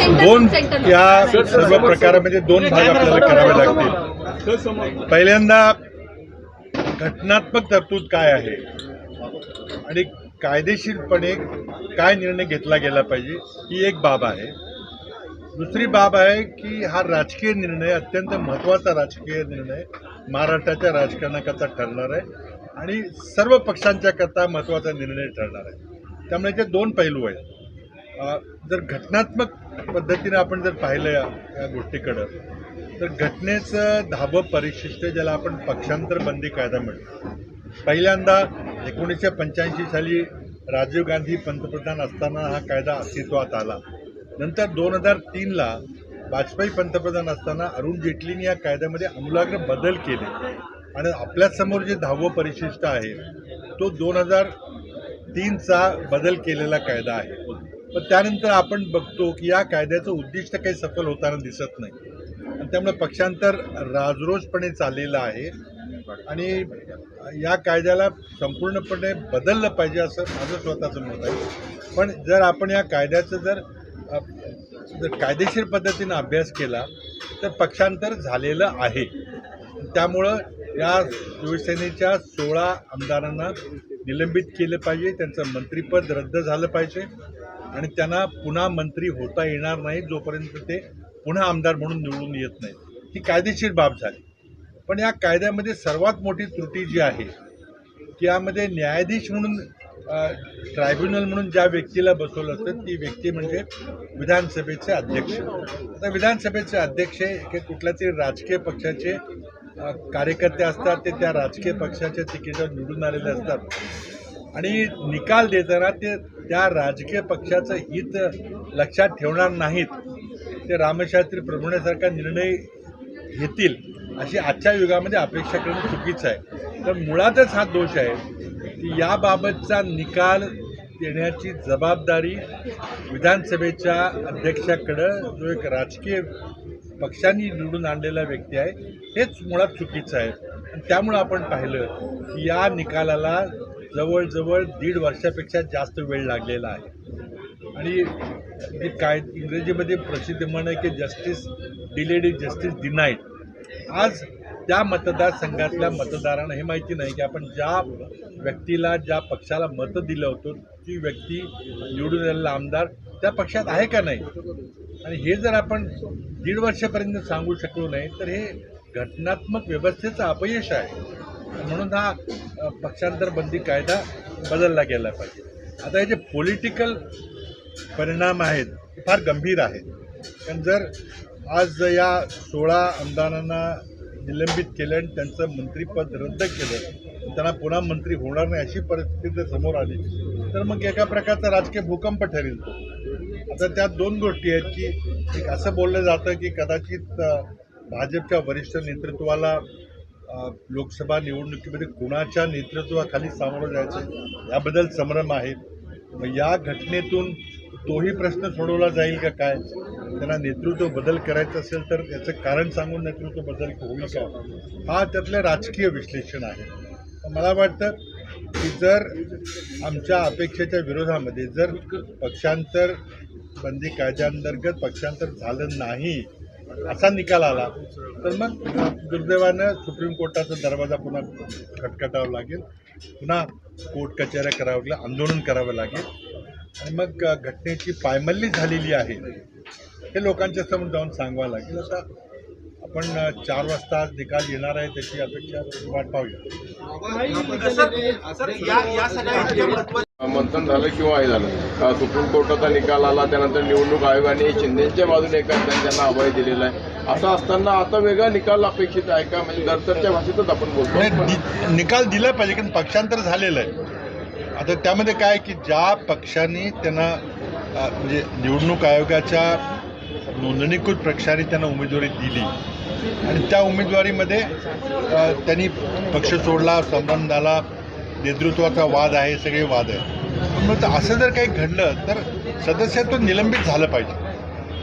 दोन या सर्व प्रकारामध्ये दोन भाग आपल्याला करावे लागतील. पहिल्यांदा घटनात्मक तरतूद काय आहे? आणि कायदेशीरपणे काय निर्णय घेतला गेला पाहिजे ही एक बाब आहे. दुसरी बाब आहे की हा राजकीय निर्णय अत्यंत महत्त्वाचा राजकीय निर्णय महाराष्ट्राच्या राजकारणाकरता ठरणार आहे आणि सर्व पक्षांच्या करता महत्त्वाचा निर्णय ठरणार आहे. त्यामुळे ते दोन पैलू आहेत. जर घटनात्मक पद्धतीने आपण जर पाहिलं या या गोष्टीकडं तर घटनेचं धाबं परिशिष्ट ज्याला आपण पक्षांतर बंदी कायदा म्हणतो. पहिल्यांदा एकोणीसशे पंच्याऐंशी साली राजीव गांधी पंतप्रधान असताना हा कायदा अस्तित्वात आला. नंतर दोन हजार तीनला वाजपेयी पंतप्रधान असताना अरुण जेटलीने या कायद्यामध्ये आमूलाग्र बदल केले. आणि आपल्यासमोर जे दहावं परिशिष्ट आहे तो दोन हजार तीनचा बदल केलेला कायदा आहे. पण त्यानंतर आपण बघतो की या कायद्याचं उद्दिष्ट काही सफल होताना दिसत नाही. आणि त्यामुळे पक्षांतर राजरोजपणे चाललेलं आहे. आणि या कायद्याला संपूर्णपणे बदललं पाहिजे असं माझं स्वतःचं मत आहे. पण जर आपण या कायद्याचं जर जर कायदेशीर पद्धतीनं अभ्यास केला तर पक्षांतर झालेलं आहे. त्यामुळं या शिवसेनेच्या सोळा आमदारांना निलंबित केलं पाहिजे. त्यांचं मंत्रिपद रद्द झालं पाहिजे. आणि त्यांना पुन्हा मंत्री होता येणार नाही जोपर्यंत ते पुन्हा आमदार म्हणून निवडून येत नाही. ही कायदेशीर बाब झाली. पण या कायद्यामध्ये सर्वात मोठी त्रुटी जी आहे की यामध्ये न्यायाधीश म्हणून ट्रायब्युनल म्हणून ज्या व्यक्तीला बसवलं असतं ती व्यक्ती म्हणजे विधानसभेचे अध्यक्ष. आता विधानसभेचे अध्यक्ष हे कुठल्या तरी राजकीय पक्षाचे कार्यकर्ते असतात ते त्या राजकीय पक्षाच्या तिकीटावर निवडून आलेले असतात. आणि निकाल देताना ते त्या राजकीय पक्षाचं हित लक्षात ठेवणार नाहीत. ते रामशास्त्री प्रभुण्यासारखा निर्णय घेतील अशी आजच्या युगामध्ये अपेक्षा करणं चुकीचं आहे. तर मुळातच हा दोष आहे की याबाबतचा निकाल देण्याची जबाबदारी विधानसभेच्या अध्यक्षाकडं जो एक राजकीय पक्षांनी निवडून आणलेला व्यक्ती आहे हेच मुळात चुकीचं आहे. त्यामुळं आपण पाहिलं की या निकालाला जवळजवळ दीड वर्षापेक्षा जास्त वेळ लागलेला आहे. आणि जे काय इंग्रजीमध्ये प्रसिद्ध म्हण आहे की justice delayed is justice denied आज त्या मतदारसंघातल्या मतदारांना हे माहिती नाही की आपण ज्या व्यक्तीला ज्या पक्षाला मतं दिलं होतं ती व्यक्ती निवडून आलेला आमदार त्या पक्षात आहे का नाही? आणि हे जर आपण दीड वर्षापर्यंत सांगू शकलो नाही तर हे घटनात्मक व्यवस्थेचं अपयश आहे. म्हणून हा पक्षांतर बंदी कायदा बदलला गेला पाहिजे. आता हे जे पॉलिटिकल परिणाम आहेत ते फार गंभीर आहेत. कारण जर आज या सोळा आमदारांना निलंबित केलं आणि त्यांचं मंत्रीपद रद्द केलं त्यांना पुन्हा मंत्री होणार नाही अशी परिस्थिती जर समोर आली तर मग एका प्रकारचा राजकीय भूकंप ठरेल. तो आता त्यात दोन गोष्टी आहेत की एक असं बोललं जातं की कदाचित भाजपच्या वरिष्ठ नेतृत्वाला लोकसभा निवडणुकीमध्ये कुणाच्या नेतृत्वाखाली सामोरं जायचं याबद्दल संभ्रम आहे. मग या घटनेतून तोही प्रश्न सोडवला जाईल का काय? त्यांना नेतृत्व बदल करायचं असेल तर याचं कारण सांगून नेतृत्व बदल होईल का? हा त्यातलं राजकीय विश्लेषण आहे. मला वाटतं की जर आमच्या अपेक्षेच्या विरोधामध्ये जर पक्षांतर बंदी कायद्याअंतर्गत पक्षांतर झालं नाही असा निकाल आला. तर मग दुर्दैवानं सुप्रीम कोर्टाचा दरवाजा पुन्हा खटखटावा लागेल. पुन्हा कोर्ट कचेऱ्या करावं लागेल आंदोलन करावं लागेल. आणि मग घटनेची पायमल्ली झालेली आहे हे लोकांच्या समोर जाऊन सांगावं लागेल. आता आपण चार वाजता निकाल येणार आहे त्याची अपेक्षा वाट पाहूया. मंथन झालं किंवा हे झालं. सुप्रीम कोर्टाचा निकाल आला त्यानंतर निवडणूक आयोगाने शिंदेच्या बाजूने एका त्यांना अभय दिलेला आहे. असं असताना आता वेगळा निकाल अपेक्षित आहे का? म्हणजे दरतरच्या भाषेतच आपण बोलतो. नि- निकाल दिला पाहिजे कारण पक्षांतर झालेलं आहे. आता त्यामध्ये काय की ज्या पक्षांनी त्यांना म्हणजे निवडणूक आयोगाच्या नोंदणीकृत पक्षाने त्यांना उमेदवारी दिली आणि त्या उमेदवारीमध्ये त्यांनी पक्ष सोडला संबंध झाला नेतृत्वाचा वाद आहे सगळे वाद आहे मग तर असं जर काही घडलं तर सदस्यत्व निलंबित झालं पाहिजे.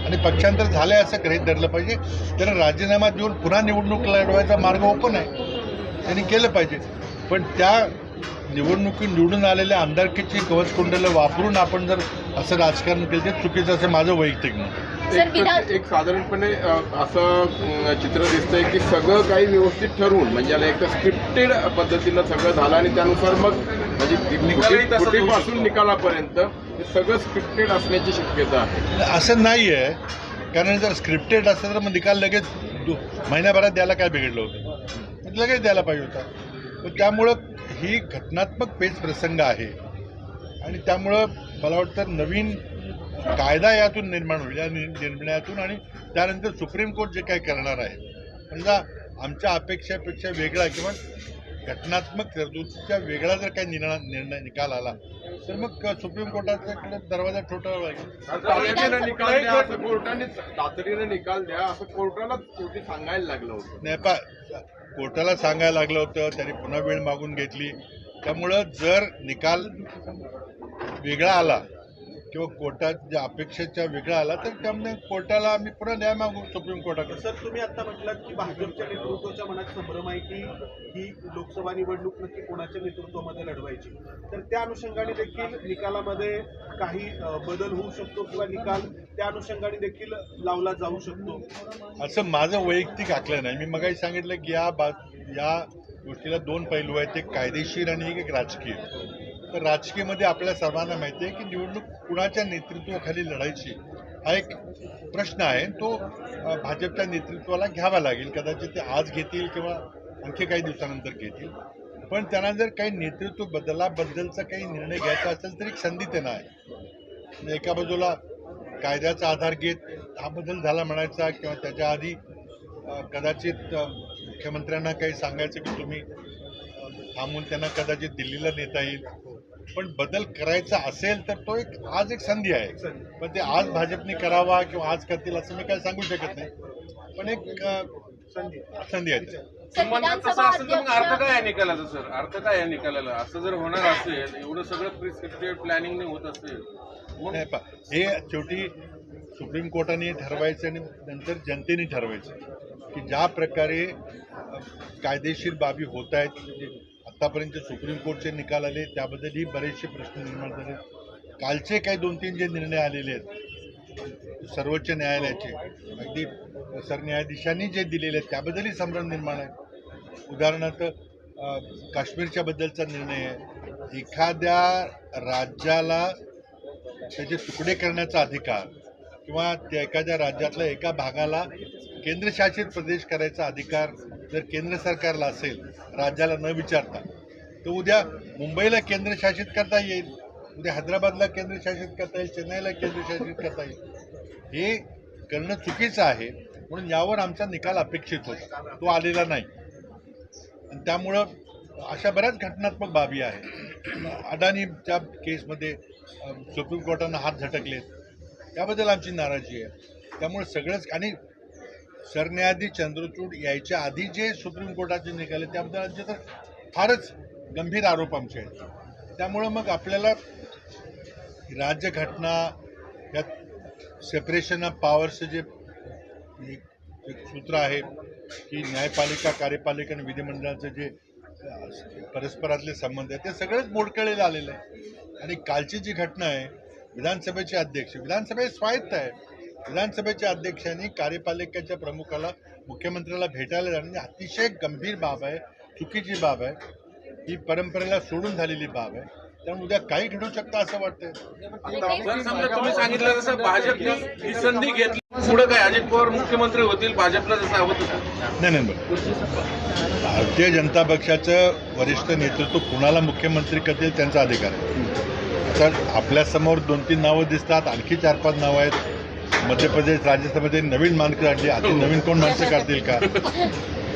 आणि पक्षांतर झालं आहे असं गृहित धरलं पाहिजे. त्याला राजीनामा देऊन पुन्हा निवडणूक लढवायचा मार्ग ओपन आहे. त्यांनी केलं पाहिजे. पण त्या निवडणुकीत निवडून आलेल्या आमदारकीची कवचकुंडलं वापरून आपण जर असं राजकारण केलं ते चुकीचं असं माझं वैयक्तिक मत सर, एक विधान- एक साधारणपणे असं चित्र दिसतंय की सगळं काही व्यवस्थित ठरवून म्हणजे याला एक स्क्रिप्टेड पद्धतीनं सगळं झालं आणि त्यानुसार मग म्हणजे. पासून निकालापर्यंत हे सगळं स्क्रिप्टेड असण्याची शक्यता आहे. असं नाही आहे कारण जर स्क्रिप्टेड असतं तर मग निकाल लगेच दु- महिन्याभरात द्यायला काय बिघडलं होतं? लगेच द्यायला पाहिजे होता. तर त्यामुळं ही घटनात्मक पेच प्रसंग आहे. आणि त्यामुळं मला वाटतं नवीन कायदा यातून निर्माण होईल या निर्णयातून आणि त्यानंतर सुप्रीम कोर्ट जे काही करणार आहे समजा आमच्या अपेक्षेपेक्षा वेगळा किंवा घटनात्मक तरतुदीच्या वेगळा जर काही निर्णय निर्णय निकाल आला तर मग सुप्रीम कोर्टाच्याकडे दरवाजा ठोठावा लागेल. कोर्टाने तातडीनं निकाल द्या असं कोर्टाला शेवटी सांगायला लागलं होतं. नाही पा कोर्टाला सांगायला लागलं होतं त्यांनी पुन्हा वेळ मागून घेतली. त्यामुळं जर निकाल वेगळा आला किंवा कोर्टात ज्या अपेक्षेच्या वेगळा आला तर त्यामुळे कोर्टाला आम्ही पुन्हा न्याय मागू सुप्रीम कोर्टाकडे. सर तुम्ही आता म्हटलात की भाजपच्या नेतृत्वाच्या मनात संभ्रम आहे की ही लोकसभा निवडणूक नक्की कोणाच्या नेतृत्वामध्ये लढवायची? तर त्या अनुषंगाने देखील निकालामध्ये काही बदल होऊ शकतो किंवा निकाल त्या अनुषंगाने देखील लावला जाऊ शकतो. असं माझं वैयक्तिक आकलन आहे. मी मगाही सांगितलं की या बा या गोष्टीला दोन पैलू आहेत. एक कायदेशीर आणि एक राजकीय. तर राजकीयमध्ये आपल्या सर्वांना माहिती आहे की निवडणूक कुणाच्या नेतृत्वाखाली लढायची हा एक प्रश्न आहे. तो भाजपच्या नेतृत्वाला घ्यावा लागेल. कदाचित ते आज घेतील किंवा आणखी काही दिवसानंतर घेतील. पण त्यांना जर काही नेतृत्व बदलाबद्दलचा काही निर्णय घ्यायचा असेल तर एक संधी त्यांना आहे. म्हणजे एका बाजूला कायद्याचा आधार घेत हा बदल झाला म्हणायचा किंवा त्याच्या आधी कदाचित मुख्यमंत्र्यांना काही सांगायचं की तुम्ही थांबून त्यांना कदाचित दिल्लीला नेता येईल. पण बदल करायचा असेल तर तो एक आज एक संधी आहे. पण ते आज भाजपने करावा किंवा आज करतील असं मी काय सांगू शकत नाही. पण एक अ, संधी. संधी आहे सर म्हणतात तसं विधानसभा असेल तर मग अर्थ काय आहे निकालाचा सर? अर्थ काय आहे निकालाला? असं जर होणार असेल एवढं सगळं प्रिस्क्रिप्टेड प्लॅनिंग होत असेल मग नाही पा हे शेवटी सुप्रीम कोर्टाने ठरवायचं आणि नंतर जनतेने ठरवायचं की ज्या प्रकारे कायदेशीर बाबी होत आहेत आत्तापर्यंत सुप्रीम कोर्टचे निकाल आले त्याबद्दलही बरेचसे प्रश्न निर्माण झाले. कालचे काही दोन तीन जे निर्णय आलेले आहेत सर्वोच्च न्यायालयाचे अगदी सरन्यायाधीशांनी जे दिलेले आहेत त्याबद्दलही संभ्रम निर्माण आहे. उदाहरणार्थ काश्मीरच्या बद्दलचा निर्णय आहे. एखाद्या राज्याला त्याचे तुकडे करण्याचा अधिकार किंवा त्या एखाद्या राज्यातल्या एका भागाला केंद्रशासित प्रदेश करायचा अधिकार जर केंद्र सरकारला असेल राज्याला न विचारता तर उद्या मुंबईला केंद्रशासित करता येईल उद्या हैदराबादला केंद्रशासित करता येईल चेन्नईला केंद्रशासित करता येईल. हे करणं चुकीचं आहे म्हणून यावर आमचा निकाल अपेक्षित होता. तो आलेला नाही. आणि त्यामुळं अशा बऱ्याच घटनात्मक बाबी आहेत. अदानीच्या केसमध्ये सुप्रीम कोर्टानं हात झटकलेत. त्याबद्दल आमची नाराजी आहे. त्यामुळे सगळंच आणि सरन्यायाधीश चंद्रचूड यायच्या आधी जे सुप्रीम कोर्टाचे निकाले त्याबद्दल आमचे तर फारच गंभीर आरोप आमचे आहेत. त्यामुळं मग आपल्याला राज्यघटना यात सेपरेशन ऑफ पॉवरचं जे एक सूत्र आहे की न्यायपालिका कार्यपालिका आणि विधिमंडळाचं जे परस्परातले संबंध आहे ते सगळंच मोडकळीला आलेलं आहे आणि कालची जी घटना आहे विधानसभेचे अध्यक्ष विधानसभा स्वायत्त आहे विधानसभेच्या अध्यक्षांनी कार्यपालिकेच्या प्रमुखाला मुख्यमंत्र्याला भेटायला जाणं ही अतिशय गंभीर बाब आहे चुकीची बाब आहे. ही परंपरेला सोडून झालेली बाब आहे. त्यामुळे उद्या काही घडू शकतं असं वाटतंय. जर समजा तुम्ही सांगितलं तसं भाजपने ही संधी घेतली पुढे काय अजित पवार मुख्यमंत्री होतील भाजपला जसं हवं तसं? नाही नाही भारतीय जनता पक्षाचं वरिष्ठ नेतृत्व कुणाला मुख्यमंत्री करतील त्यांचा अधिकार आहे. आता आपल्यासमोर दोन तीन नावं दिसतात आणखी चार पाच नावं आहेत. मध्य प्रदेश राज्यसभेमध्ये नवीन माणसं आणली. आता नवीन कोण माणसं काढतील का?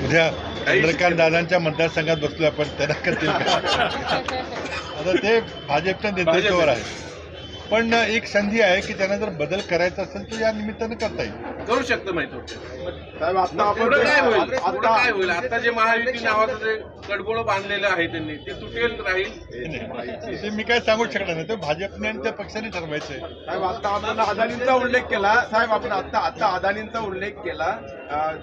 उद्या चंद्रकांत दादांच्या मतदारसंघात बसलो आपण त्यांना करतील का? आता ते भाजपच्या नेतृत्वावर आहे पण एक संधी आहे की त्यांना जर बदल करायचा असेल तर या निमित्तानं करता येईल. करू शकतं माहिती थोडक्यात साहेब आता आपण पुढे काय होईल? पुढे काय होईल? आता जे महायुती नावाचं जे कडबोळ बांधलेलं आहे त्यांनी ते तुटेल राहील? नाही. ते मी काय सांगू शकणार नाही. ते भाजपने आणि त्या पक्षाने ठरवायचं आहे साहेब आता आपण अदानींचा उल्लेख केला. साहेब आपण आता आता अदानींचा उल्लेख केला. अं,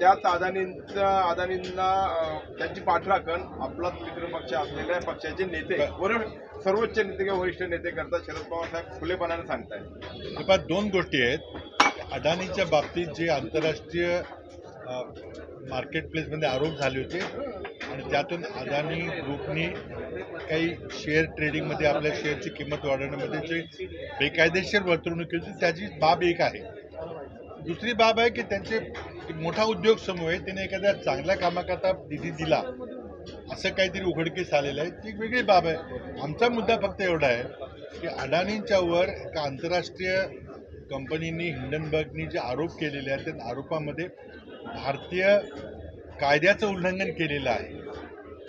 त्याच अदानींचा अदानींना त्यांची पाठराखण आपला मित्र पक्ष असलेल्या पक्षाचे नेते वरून सर्वोच्च नेते किंवा वरिष्ठ नेते करता शरद पवार साहेब खुलेपणाने सांगतायत. हे दोन गोष्टी आहेत. अदानीच्या बाबतीत जे आंतरराष्ट्रीय मार्केट प्लेसमध्ये आरोप झाले होते आणि त्यातून अदानी ग्रुपनी काही शेअर ट्रेडिंगमध्ये आपल्या शेअरची किंमत वाढवण्यामध्ये जे बेकायदेशीर वर्तवणूक केली होती त्याची बाब एक आहे. दुसरी बाब आहे की त्यांचे मोठा उद्योग समूह आहे त्याने एखाद्या चांगल्या कामाकरता निधी दिला. असं काहीतरी उघडकीस आलेलं आहे. ती एक वेगळी बाब आहे. आमचा मुद्दा फक्त एवढा आहे की अडाणींच्या वर एका आंतरराष्ट्रीय कंपनींनी हिंडनबर्गनी जे आरोप केलेले आहेत त्या आरोपामध्ये भारतीय कायद्याचं उल्लंघन केलेलं आहे.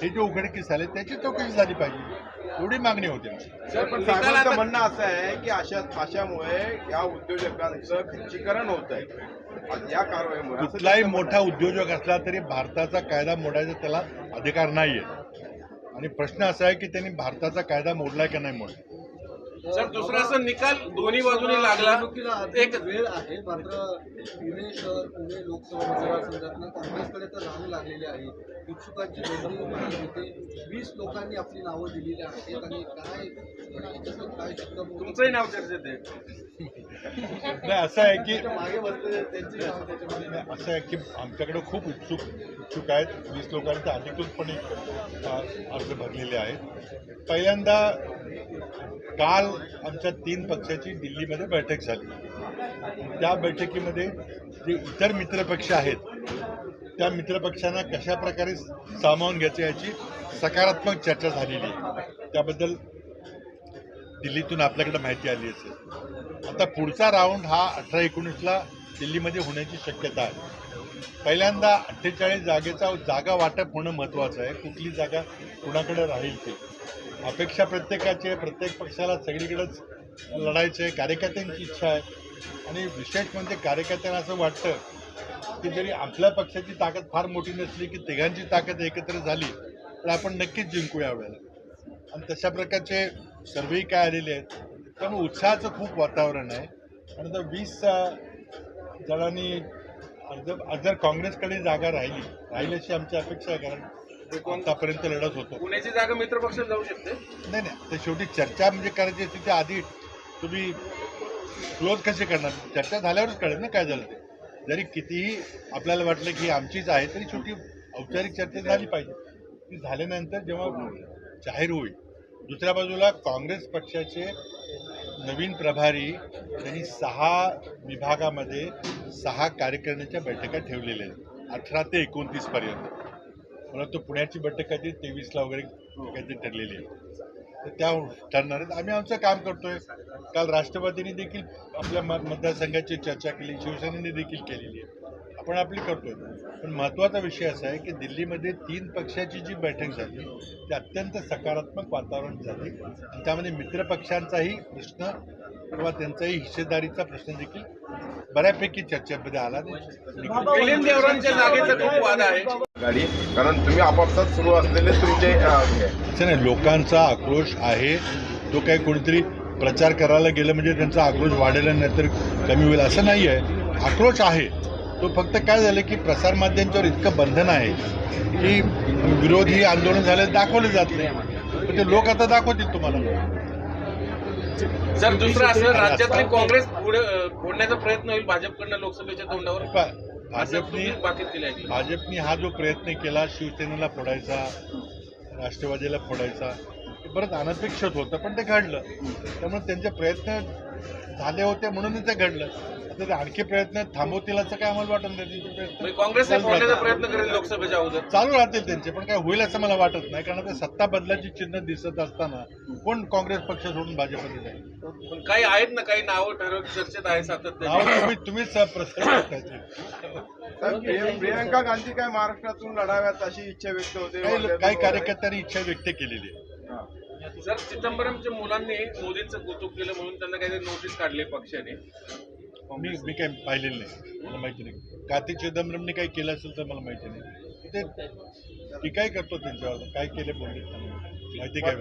हे जे उघडकीस आले त्याची चौकशी झाली पाहिजे. एवढी मागणी होती म्हणणं असं आहे की अशा अशामुळे या उद्योजकांचं खच्चीकरण होत आहे कुठलाही मोठा उद्योजक असला तरी भारताचा कायदा मोडायचा त्याला अधिकार नाहीये. आणि प्रश्न असा आहे की त्यांनी भारताचा कायदा मोडलाय का नाही मोडला सर दुसरा असं निकाल दोन्ही बाजूने लागला. एक वेळ आहे मात्र पुणे शहर पुणे लोकसभा मतदारसंघातनं काँग्रेसकडे तर रांग लागलेली आहे. इच्छुकांची नोंदणी होती. वीस लोकांनी आपली नावं दिलेली आहेत आणि काय काय शब्द तुमचंही नाव चर्चेत आहे. असं आहे की मागे बसले त्यांची नावं त्याच्यामध्ये नाही, असं आहे की आमच्याकडे खूप उत्सुक इच्छुक आहेत. वीस लोकांचे अधिकृतपणे अर्ज भरलेले आहेत. पहिल्यांदा काल आमच्या तीन पक्षाची दिल्लीमध्ये बैठक झाली. त्या बैठकीमध्ये जे इतर मित्रपक्ष आहेत त्या मित्रपक्षांना कशा प्रकारे सामावून घ्यायचं याची सकारात्मक चर्चा झालेली आहे. त्याबद्दल दिल्लीतून आपल्याकडे माहिती आली असेल. आता पुढचा राऊंड हा अठरा एकोणीसला दिल्लीमध्ये होण्याची शक्यता आहे. पहिल्यांदा अठ्ठेचाळीस जागेचा जागा वाटप होणं महत्त्वाचं आहे. कुठली जागा कुणाकडे राहील ते. अपेक्षा प्रत्येकाची आहे. प्रत्येक पक्षाला सगळीकडेच लढायचं आहे. कार्यकर्त्यांची इच्छा आहे. आणि विशेष म्हणजे कार्यकर्त्यांना असं वाटतं की जरी आपल्या पक्षाची ताकद फार मोठी नसली की तिघांची ताकद एकत्र झाली तर आपण नक्कीच जिंकू यावेळेला. आणि तशा प्रकारचे सर्वेही काय आलेले आहेत. त्यामुळे उत्साहाचं खूप वातावरण आहे. आणि जर वीस जणांनी अर्ज जर काँग्रेसकडे जागा राहिली राहिल्याची आमची अपेक्षा आहे. कारण आतापर्यंत लढत होतो. पुण्याची जागा मित्रपक्षात जाऊ शकते? नाही नाही. ते शेवटी चर्चा म्हणजे करायची असते त्या आधी तुम्ही क्लोज कसे करणार? चर्चा झाल्यावरच कळेल ना काय झालं ते. जरी कितीही आपल्याला वाटलं की आमचीच आहे तरी शेवटी औपचारिक चर्चा झाली पाहिजे. ती झाल्यानंतर जेव्हा जाहीर होईल दुसऱ्या बाजूला काँग्रेस पक्षाचे नवीन प्रभारी त्यांनी सहा विभागामध्ये सहा कार्यकारिणीच्या बैठका ठेवलेल्या आहेत. अठरा ते एकोणतीस पर्यंत. मला तो पुण्याची बैठक काहीतरी तेवीसला वगैरे काहीतरी ठरलेली आहे. तर त्या ठरणार आहेत. आम्ही आमचं काम करतोय. काल राष्ट्रवादीने देखील आपल्या मतदारसंघाची चर्चा केली. शिवसेनेने देखील केलेली आहे. आपण आपली करतोय. पण महत्त्वाचा विषय असा आहे की दिल्लीमध्ये तीन पक्षाची जी बैठक झाली ती अत्यंत सकारात्मक वातावरण झाली. आणि त्यामध्ये मित्रपक्षांचाही प्रश्न किंवा त्यांचाही हिस्सेदारीचा प्रश्न देखील बऱ्यापैकी चर्चेमध्ये आला गाडी कारण तुम्ही आपापसात सुरू असलेले तुमचे नाही लोकांचा आक्रोश आहे. तो काही कोणीतरी प्रचार करायला गेलं म्हणजे त्यांचा आक्रोश वाढेल आणि नाहीतर कमी होईल असं नाही आहे. आक्रोश आहे. तो फक्त काय झालं की प्रसारमाध्यमांच्यावर इतकं बंधन आहे की विरोधी आंदोलन झाले दाखवले जात नाही. पण ते लोक आता दाखवतील तुम्हाला. सर दुसरं असं राज्यातली काँग्रेस पुढे फोडण्याचा प्रयत्न होईल भाजपकडनं लोकसभेच्या तोंडावर? भाजपनी भाजपनी हा जो प्रयत्न केला शिवसेनेला फोडायचा राष्ट्रवादीला फोडायचा ते बरंच अनपेक्षित होतं पण ते घडलं. त्यामुळे त्यांचे प्रयत्न झाले होते म्हणूनच ते घडलं. आता ते आणखी प्रयत्न थांबवतील असं काय आम्हाला वाटत नाही त्यांचे प्रयत्न. म्हणजे फोडण्याचा प्रयत्न करेल लोकसभेच्या अगोदर. चालू राहतील त्यांचे पण काय होईल असं मला वाटत नाही कारण आता सत्ता बदलाची चिन्ह दिसत असताना कोण काँग्रेस पक्ष सोडून भाजपमध्ये जाईल? पण काही आहेत ना काही नावं ठरव चर्चेत आहे तुम्ही तुम्हीच प्रियंका गांधी काय महाराष्ट्रातून लढाव्यात अशी इच्छा व्यक्त होते? काही काही कार्यकर्त्यांनी इच्छा व्यक्त केलेली आहे. हां. सर चिदंबरमच्या मुलांनी मोदींचं कौतुक केलं म्हणून त्यांना काहीतरी नोटीस काढली पक्षाने. मी मी काय पाहिलेलं नाही. मला माहिती नाही. कार्तिक चिदंबरमने काही केलं असेल तर मला माहिती नाही. ते टीकाही करतो त्यांच्यावर? काय केले बोलले माहिती काय.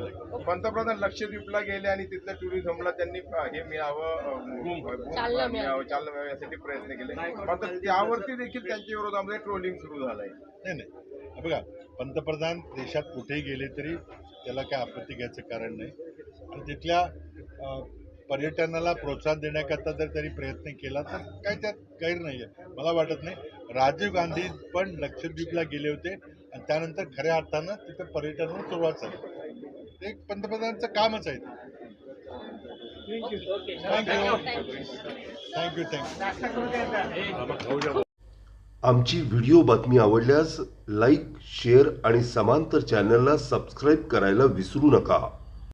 पंतप्रधान लक्षद्वीपला गेले आणि तिथल्या टुरिझमला त्यांनी हे मिळावं चालना मिळावं चालना मिळावं यासाठी प्रयत्न केले. मात्र त्यावरती देखील त्यांच्या विरोधामध्ये ट्रोलिंग सुरू झालंय. नाही नाही. बघा पंतप्रधान देशात कुठेही गेले तरी त्याला काय आपत्ती घ्यायचं कारण नाही. आणि तिथल्या पर्यटनाला प्रोत्साहन देण्याकरता जर त्यांनी प्रयत्न केला तर काही त्यात गैर नाही आहे मला वाटत नाही. राजीव गांधी पण लक्षद्वीपला गेले होते आणि त्यानंतर खऱ्या अर्थानं तिथं पर्यटनाला सुरुवात झाली. ते एक पंतप्रधानांचं कामच आहे. Thank you thank you thank you आमची व्हिडिओ बातमी आवडल्यास लाईक शेअर आणि समांतर चॅनलला सबस्क्राईब करायला विसरू नका.